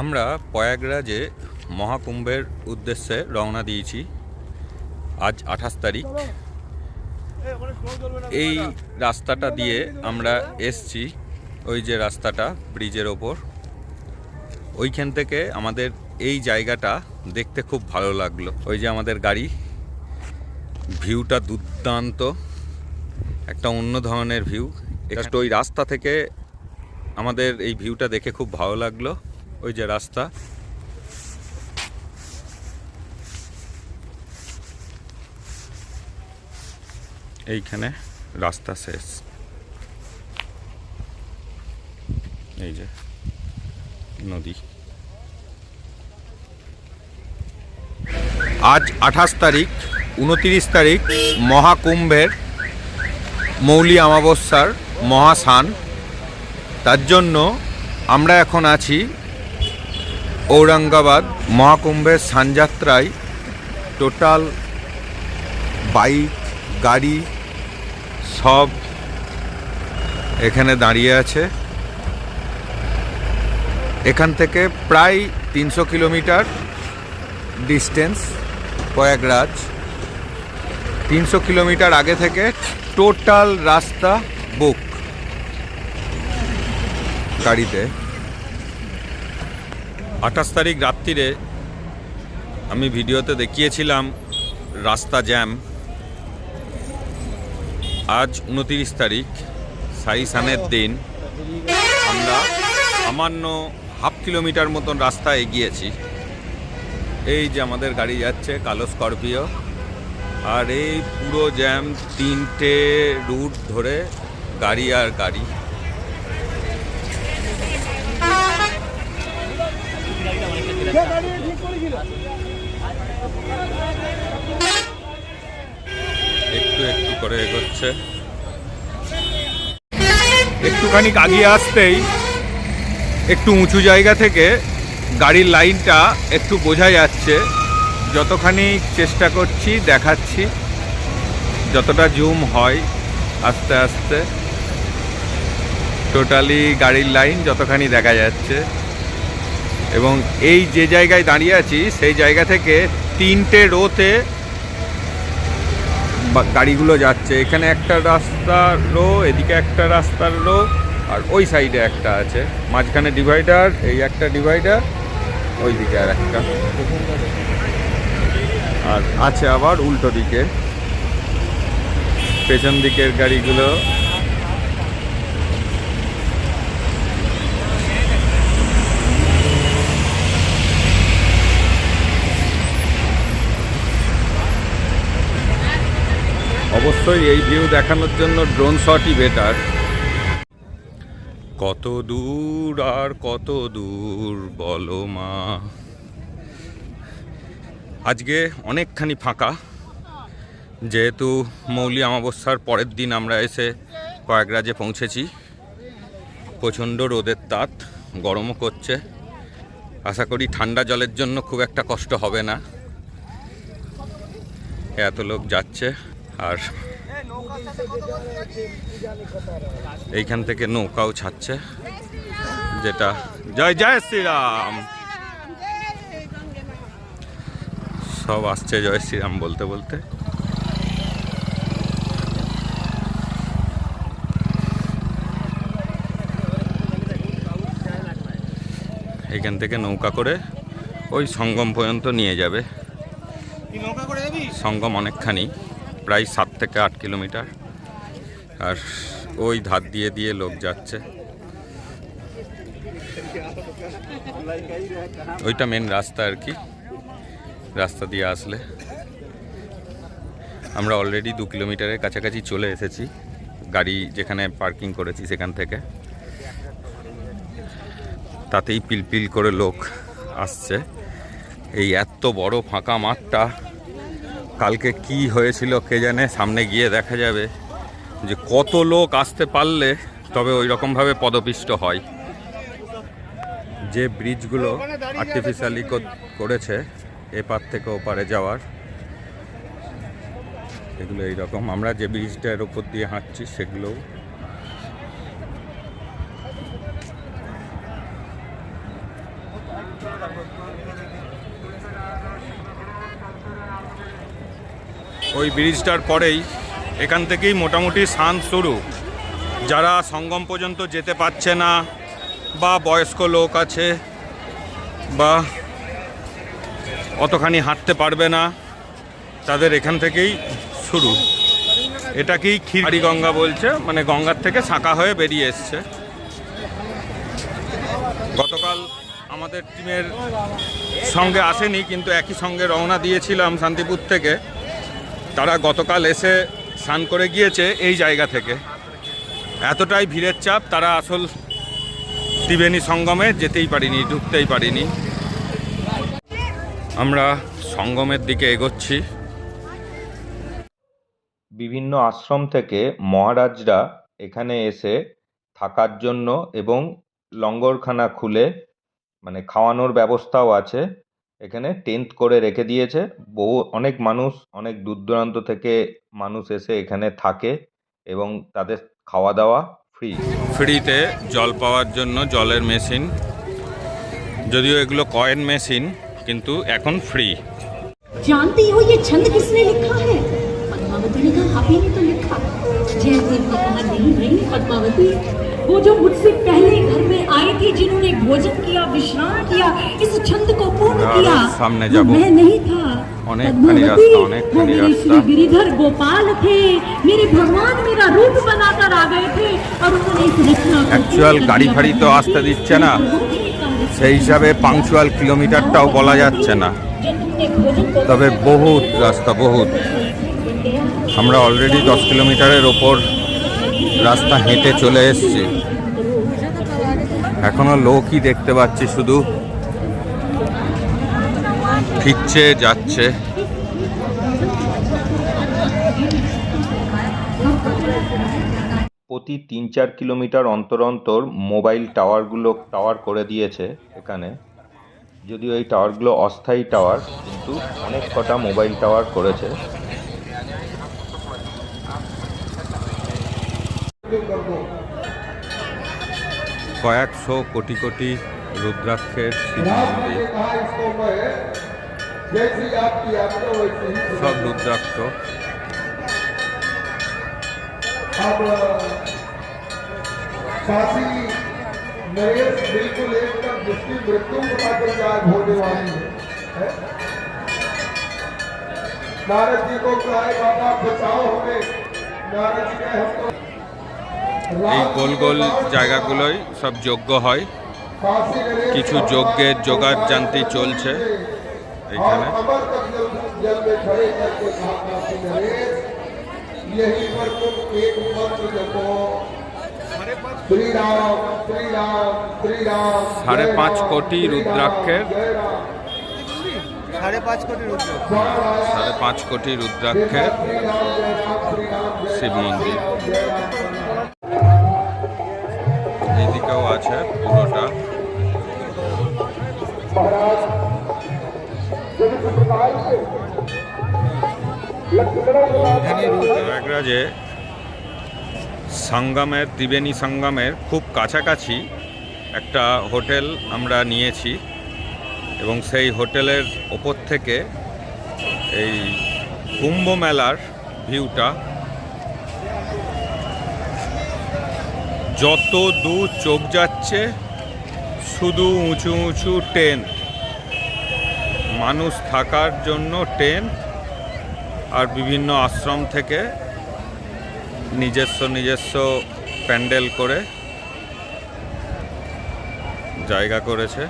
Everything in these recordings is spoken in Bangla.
আমরা প্রয়াগরাজে মহাকুম্ভের উদ্দেশ্যে রওনা দিয়েছি আজ আঠাশ তারিখ। এই রাস্তাটা দিয়ে আমরা এসছি ওই যে রাস্তাটা ব্রিজের ওপর। ওইখান থেকে আমাদের এই জায়গাটা দেখতে খুব ভালো লাগল। ওই যে আমাদের গাড়ি ভিউটা দুর্দান্ত। একটা অন্য ধরনের ভিউ। একটু ওই রাস্তা থেকে আমাদের এই ভিউটা দেখে খুব ভালো লাগল। ওই যে রাস্তা। এইখানে রাস্তা শেষ। এই যে নদী। আজ আঠাশ তারিখ, উনতিরিশ তারিখ, মহাকুম্ভের মৌলি অমাবস্যার মহাসান তার জন্য আমরা এখন আছি ঔরঙ্গাবাদ মহাকুম্ভের সানযাত্রায় টোটাল বাইক, গাড়ি সব এখানে দাঁড়িয়ে আছে। এখান থেকে প্রায় তিনশো কিলোমিটার ডিস্টেন্স, প্রয়াগরাজ। তিনশো কিলোমিটার আগে থেকে টোটাল রাস্তা বুক গাড়িতে। আঠাশ তারিখ রাত্রিরে আমি ভিডিওতে দেখিয়েছিলাম রাস্তা জ্যাম। আজ উনতিরিশ তারিখ সাই সানের দিন। আমরা সামান্য হাফ কিলোমিটার মতন রাস্তা এগিয়েছি। এই যে আমাদের গাড়ি যাচ্ছে, কালো স্করপিও। আর এই পুরো জ্যাম তিনটে রুট ধরে গাড়ি আর গাড়ি। একটু একটু করে এগোচ্ছে। একটুখানি আগিয়ে আসতেই একটু উঁচু জায়গা থেকে গাড়ির লাইনটা একটু বোঝা যাচ্ছে। যতখানি চেষ্টা করছি, দেখাচ্ছি, যতটা জুম হয় আস্তে আস্তে, টোটালি গাড়ির লাইন যতখানি দেখা যাচ্ছে। এবং এই যে জায়গায় দাঁড়িয়ে আছি, সেই জায়গা থেকে তিনটে রোতে গাড়িগুলো যাচ্ছে। এখানে একটা রাস্তার রো, এদিকে একটা রাস্তার রো, আর ওই সাইডে একটা আছে। মাঝখানে ডিভাইডার, এই একটা ডিভাইডার ওই দিকে আর একটা। আর আছে আবার উল্টো দিকে। পেছন দিকের গাড়িগুলো অবশ্যই এই ভিউ দেখানোর জন্য ড্রোন শটই বেটার কত দূর আর কত দূর, বলো মা। আজকে অনেকখানি ফাঁকা। যেহেতু মৌলি অমাবস্যার পরের দিন আমরা এসে প্রয়াগরাজে পৌঁছেছি। প্রচণ্ড রোদের তাপ, গরমও করছে। আশা করি ঠান্ডা জলের জন্য খুব একটা কষ্ট হবে না। এত লোক যাচ্ছে। আর এইখান থেকে নৌকাও ছাড়ছে, যেটা জয় জয় শ্রীরাম। সব আসছে জয় শ্রীরাম বলতে বলতে। এখান থেকে নৌকা করে ওই সঙ্গম পর্যন্ত নিয়ে যাবে। সঙ্গম অনেকখানি। প্রায় সাত থেকে আট কিলোমিটার। আর ওই ধার দিয়ে দিয়ে লোক যাচ্ছে। ওইটা মেন রাস্তা আর কি। রাস্তা দিয়ে আসলে। আমরা অলরেডি দু কিলোমিটারের কাছাকাছি চলে এসেছি। গাড়ি যেখানে পার্কিং করেছি সেখান থেকে। তাতেই পিলপিল করে লোক আসছে। এই এত বড় ফাঁকা মাঠটা কালকে কি হয়েছিল কে জানে, সামনে গিয়ে দেখা যাবে যে কত লোক আসতে পারলে তবে ওই রকমভাবে পদপিষ্ট হয়। যে ব্রিজগুলো আর্টিফিশিয়ালি করেছে, এপার থেকে ওপারে যাওয়ার, এগুলো এইরকম। আমরা যে ব্রিজটার ওপর দিয়ে হাঁটছি, সেগুলোও ওই ব্রিজটার পরেই এখান থেকেই মোটামুটি সান শুরু। যারা সঙ্গম পর্যন্ত যেতে পারছে না, বা বয়স্ক লোক আছে, বা অতখানি হাঁটতে পারবে না, তাদের এখান থেকেই শুরু। এটাকেই ক্ষীরি গঙ্গা বলছে মানে গঙ্গার থেকে শাঁকা হয়ে বেরিয়ে এসছে। গতকাল আমাদের টিমের সঙ্গে আসেনি, কিন্তু একই সঙ্গে রওনা দিয়েছিলাম শান্তিপুর থেকে। তারা গতকাল এসে স্নান করে গিয়েছে এই জায়গা থেকে। এতটাই ভিড়ের চাপ, তারা আসল ত্রিবেণী সঙ্গমে যেতেই পারিনি, ঢুকতেই পারিনি। আমরা সঙ্গমের দিকে এগোচ্ছি। বিভিন্ন আশ্রম থেকে মহারাজরা এখানে এসে থাকার জন্য এবং লঙ্গরখানা খুলে মানে খাওয়ানোর ব্যবস্থাও আছে। এখানে টেন্ট করে রেখে দিয়েছে বহু অনেক মানুষ অনেক দূর দূরান্ত থেকে মানুষ এসে এখানে থাকে এবং তাদের খাওয়া দাওয়া ফ্রি ফ্রিতে জল পাওয়ার জন্য জলের মেশিন যদিও এগুলো কয়েন মেশিন কিন্তু এখন ফ্রি जानती हो ये छंद किसने लिखा है पद्मावती ने कहा आप ही ने तो लिखा जयदेव ने कहा नहीं नहीं पद्मावती वो जो मुझसे पहले घर में आई थी जिन्होंने भोजन किया विश्राम किया इस छंद को पूर्ण यार, किया सामने वो जाबो। मैं नहीं था अनेक खानी पद्मावती, रास्ता, अनेक वो खानी मेरे रास्ता। श्री गिरिधर गोपाल थे मेरे भगवान मेरा रूप बनाकर आ गए थे और उन्होंने इस रचना को Actual पूर्ण कर গাড়ি दिया। ফাড়ি তো আসতে দিচ্ছে না। बहुत ही कार्य সেই হিসাবে পাংচুয়াল কিলোমিটারটাও বলা যাচ্ছে না जो तुमने भोजन को তবে বহুত রাস্তা বহুত আমরা অলরেডি দশ কিলোমিটারের ওপর রাস্তা হেঁটে চলে এসেছি। এখনও লোকই দেখতে পাচ্ছি শুধু। ফিরছে, যাচ্ছে। প্রতি তিন চার কিলোমিটার অন্তর অন্তর মোবাইল টাওয়ারগুলো টাওয়ার করে দিয়েছে এখানে। যদিও এই টাওয়ারগুলো অস্থায়ী টাওয়ার, কিন্তু অনেক কটা মোবাইল টাওয়ার করেছে। কয়েকশো কোটি কোটি রুদ্রাক্ষের শিব মন্দির कहा इसको मैं जैसी आपकी यात्रा वैसे ही সব রুদ্রাক্ষ अब काशी नरेश बिल्कुल एकदम जिसकी मृत्यु पता चल जाए होने वाली है है? नारद जी को कहा है बाबा बचाओ हमें नारद जी कहे हम तो এই গোল গোল জায়গাগুলোই সব যোগ্য হয়। কিছু যজ্ঞের যোগার জানতে চলছে এখানে সাড়ে পাঁচ কোটি রুদ্রাক্ষের। সাড়ে পাঁচ কোটি সাড়ে পাঁচ কোটি রুদ্রাক্ষের শিব মন্দির। প্রয়াগরাজে সঙ্গমের, ত্রিবেণী সঙ্গমের খুব কাছাকাছি একটা হোটেল আমরা নিয়েছি এবং সেই হোটেলের ওপর থেকে এই কুম্ভ মেলার ভিউটা যত দূর চোখ যাচ্ছে, শুধু উঁচু উঁচু টেন্ট মানুষ থাকার জন্য টেন্ট আর বিভিন্ন আশ্রম থেকে নিজস্ব নিজস্ব প্যান্ডেল করে জায়গা করেছে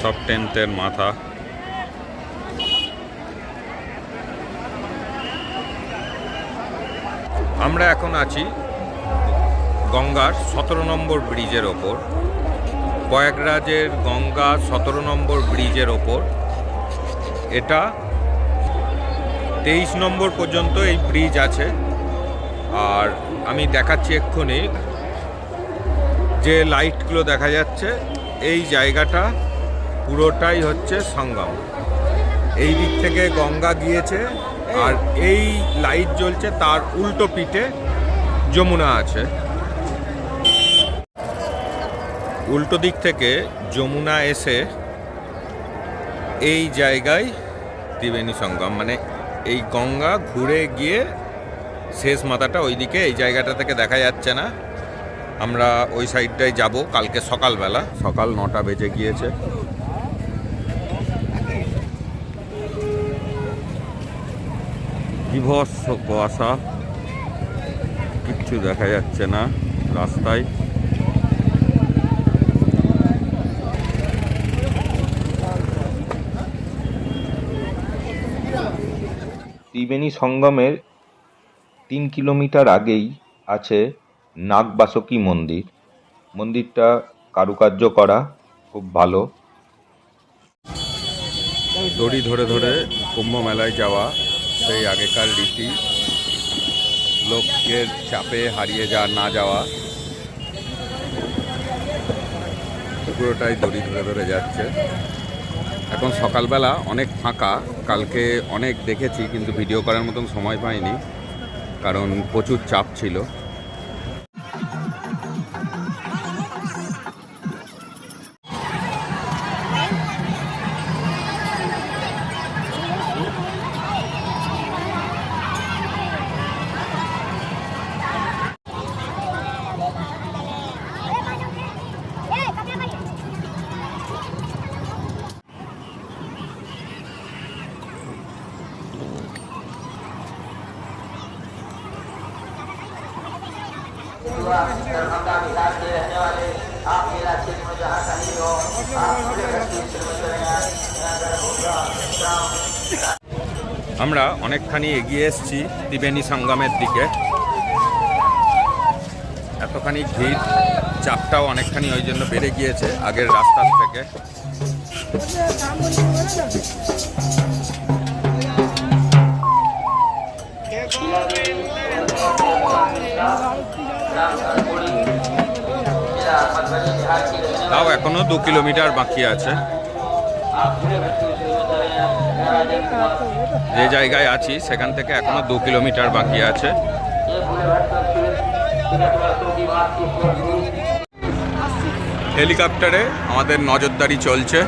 সব টেন্টের মাথা। আমরা এখন আছি গঙ্গার সতেরো নম্বর ব্রিজের ওপর। প্রয়াগরাজের গঙ্গা সতেরো নম্বর ব্রিজের ওপর। এটা তেইশ নম্বর পর্যন্ত এই ব্রিজ আছে। আর আমি দেখাচ্ছি এক্ষুনি যে লাইটগুলো দেখা যাচ্ছে, এই জায়গাটা পুরোটাই হচ্ছে সঙ্গম। এই দিক থেকে গঙ্গা গিয়েছে, আর এই লাইট জ্বলছে তার উল্টো পিঠে যমুনা আছে। উল্টো দিক থেকে যমুনা এসে এই জায়গায় ত্রিবেণী সঙ্গম মানে এই গঙ্গা ঘুরে গিয়ে শেষ মাথাটা ওইদিকে, এই জায়গাটা থেকে দেখা যাচ্ছে না। আমরা ওই সাইডটায় যাব কালকে সকালবেলা। সকাল নটা বেজে গিয়েছে। বিভৎস কুয়াশা কিচ্ছু দেখা যাচ্ছে না রাস্তায়। ত্রিবেণী সঙ্গমের তিন কিলোমিটার আগেই আছে নাগবাসকী মন্দির। মন্দিরটা কারুকার্য করা খুব ভালো। দড়ি ধরে ধরে কুম্ভ মেলায় যাওয়া সেই আগেকার রীতি। লোকের চাপে হারিয়ে যা না যাওয়া। পুরোটাই দড়ি ধরে ধরে যাচ্ছে। এখন সকালবেলা অনেক ফাঁকা। কালকে অনেক দেখেছি, কিন্তু ভিডিও করার মতন সময় পাইনি। কারণ প্রচুর চাপ ছিল। আমরা অনেকখানি এগিয়ে এসেছি ত্রিবেণী সঙ্গমের দিকে। এতখানি ভিড়, চাপটাও অনেকখানি ওই জন্য বেড়ে গিয়েছে আগের রাস্তার থেকে। তাও এখনও দু কিলোমিটার বাকি আছে। যে জায়গায় আছি, সেখান থেকে এখনও দু কিলোমিটার বাকি আছে। হেলিকপ্টারে আমাদের নজরদারি চলছে।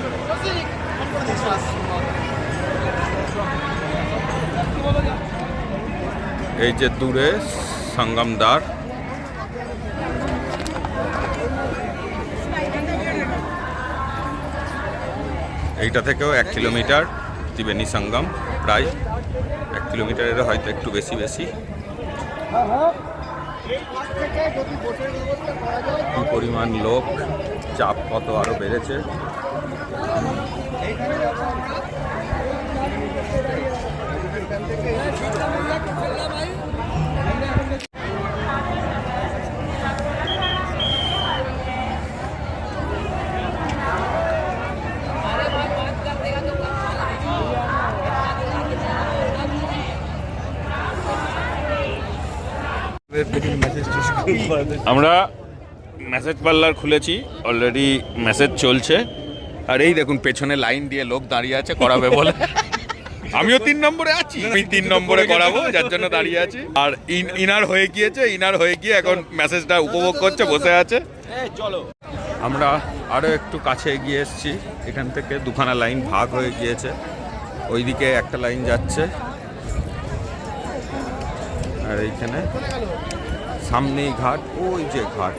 এই যে দূরে সঙ্গমদার। এইটা থেকেও এক কিলোমিটার ত্রিবেণী সঙ্গম, প্রায় এক কিলোমিটারেরও হয়তো একটু বেশি বেশি। কি পরিমাণ লোক, চাপ কত আরও বেড়েছে। আমরা মেসেজ পার্লার খুলেছি অলরেডি মেসেজ চলছে। আর এই দেখুন পেছনে লাইন দিয়ে লোক দাঁড়িয়ে আছে করাবে বলে। আমিও তিন নম্বরে আছি। আমি তিন নম্বরে করাবো যার জন্য দাঁড়িয়ে আছি। আর ইন- ইনার হয়ে গিয়েছে ইনার হয়ে গিয়ে এখন মেসেজটা উপভোগ করছে বসে আছে। চলো। আমরা আরও একটু কাছে এগিয়ে এসেছি। এখান থেকে দুখানা লাইন ভাগ হয়ে গিয়েছে। ওইদিকে একটা লাইন যাচ্ছে। আর এইখানে সামনেই ঘাট, ওই যে ঘাট।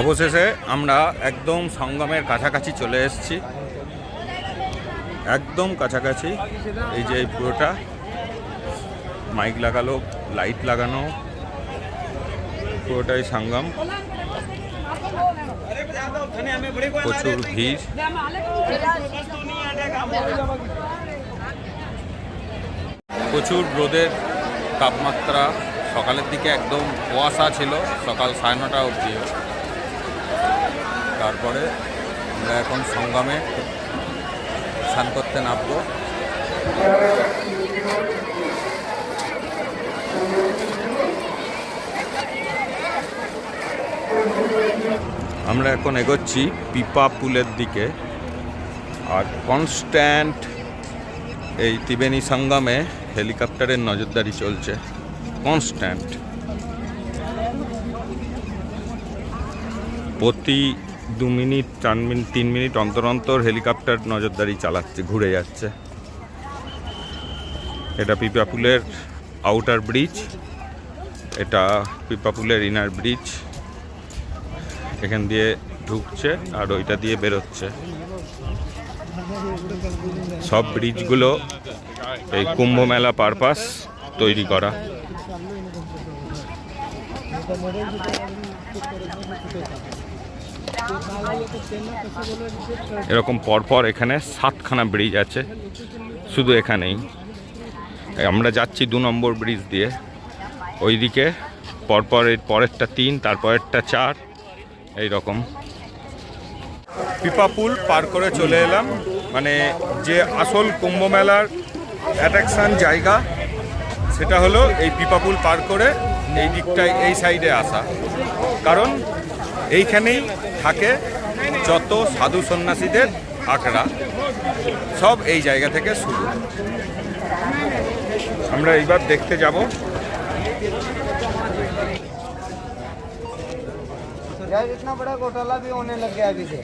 অবশেষে আমরা একদম সঙ্গমের কাছাকাছি চলে এসেছি। একদম কাছাকাছি, এই যে এই পুরোটা। মাইক লাগালো, লাইট লাগানো, পুরোটাই সঙ্গম। প্রচুর ভিড়। প্রচুর রোদের তাপমাত্রা। সকালের দিকে একদম কুয়াশা ছিল, সকাল সাড়ে নটা অবধি। তারপরে আমরা এখন সঙ্গমে স্নান করতে নামবো। আমরা এখন এগোচ্ছি পিপা পুলের দিকে। আর কনস্ট্যান্ট এই ত্রিবেণী সঙ্গমে হেলিকপ্টারের নজরদারি চলছে। কনস্ট্যান্ট প্রতি দু মিনিট, চার মিনিট, তিন মিনিট অন্তর অন্তর হেলিকপ্টার নজরদারি চালাচ্ছে, ঘুরে যাচ্ছে। এটা পিপাপুলের আউটার ব্রিজ এটা পিপাপুলের ইনার ব্রিজ এখান দিয়ে ঢুকছে আর ওইটা দিয়ে বেরোচ্ছে। সব ব্রিজগুলো এই কুম্ভ মেলা পারপাস তৈরি করা। এরকম পরপর এখানে সাতখানা ব্রিজ আছে, শুধু এখানেই। আমরা যাচ্ছি দু নম্বর ব্রিজ দিয়ে। ওইদিকে পরপর এর পরেরটা তিন, তারপরেরটা চার এই রকম পিপাপুল পার করে চলে এলাম। মানে যে আসল কুম্ভ মেলার অ্যাট্রাকশান জায়গা, সেটা হলো এই পিপাপুল পার করে এই দিকটায়, এই সাইডে আসা। কারণ এইখানেই থাকে যত সাধু সন্ন্যাসীদের আখড়া, সব এই জায়গা থেকে শুরু। আমরা এইবার দেখতে যাব यार इतना बड़ा घोटाला भी होने लग गया अभी से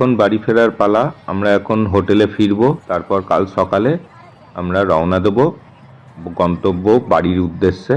এখন বাড়ি ফেরার পালা। আমরা এখন হোটেলে ফিরবো, তারপর কাল সকালে আমরা রওনা দেবো। গন্তব্য বাড়ির উদ্দেশ্যে।